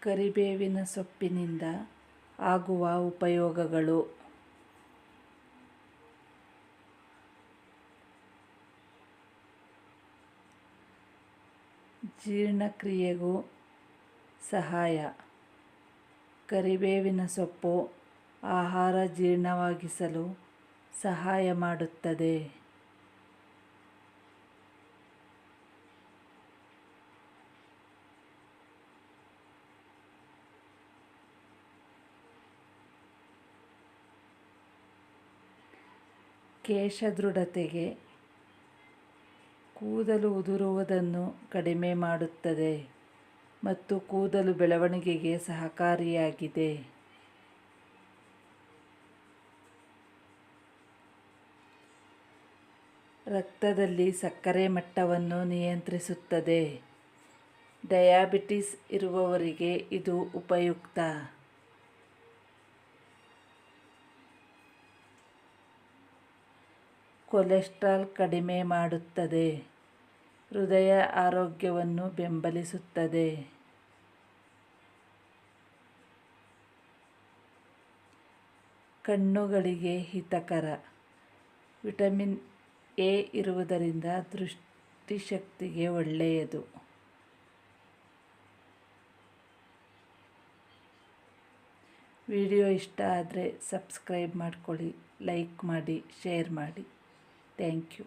ಕರಿಬೇವಿನ ಸೊಪ್ಪಿನಿಂದ ಆಗುವ ಉಪಯೋಗಗಳು. ಜೀರ್ಣಕ್ರಿಯೆಗೂ ಸಹಾಯ. ಕರಿಬೇವಿನ ಸೊಪ್ಪು ಆಹಾರ ಜೀರ್ಣವಾಗಿಸಲು ಸಹಾಯ ಮಾಡುತ್ತದೆ. ಕೇಶ ದೃಢತೆಗೆ ಕೂದಲು ಉದುರುವುದನ್ನು ಕಡಿಮೆ ಮಾಡುತ್ತದೆ ಮತ್ತು ಕೂದಲು ಬೆಳವಣಿಗೆಗೆ ಸಹಕಾರಿಯಾಗಿದೆ. ರಕ್ತದಲ್ಲಿ ಸಕ್ಕರೆ ಮಟ್ಟವನ್ನು ನಿಯಂತ್ರಿಸುತ್ತದೆ. ಡಯಾಬಿಟಿಸ್ ಇರುವವರಿಗೆ ಇದು ಉಪಯುಕ್ತ. ಕೊಲೆಸ್ಟ್ರಾಲ್ ಕಡಿಮೆ ಮಾಡುತ್ತದೆ. ಹೃದಯ ಆರೋಗ್ಯವನ್ನು ಬೆಂಬಲಿಸುತ್ತದೆ. ಕಣ್ಣುಗಳಿಗೆ ಹಿತಕರ. ವಿಟಮಿನ್ ಎ ಇರುವುದರಿಂದ ದೃಷ್ಟಿಶಕ್ತಿಗೆ ಒಳ್ಳೆಯದು. ವಿಡಿಯೋ ಇಷ್ಟ ಆದರೆ ಸಬ್ಸ್ಕ್ರೈಬ್ ಮಾಡ್ಕೊಳ್ಳಿ, ಲೈಕ್ ಮಾಡಿ, ಶೇರ್ ಮಾಡಿ. Thank you.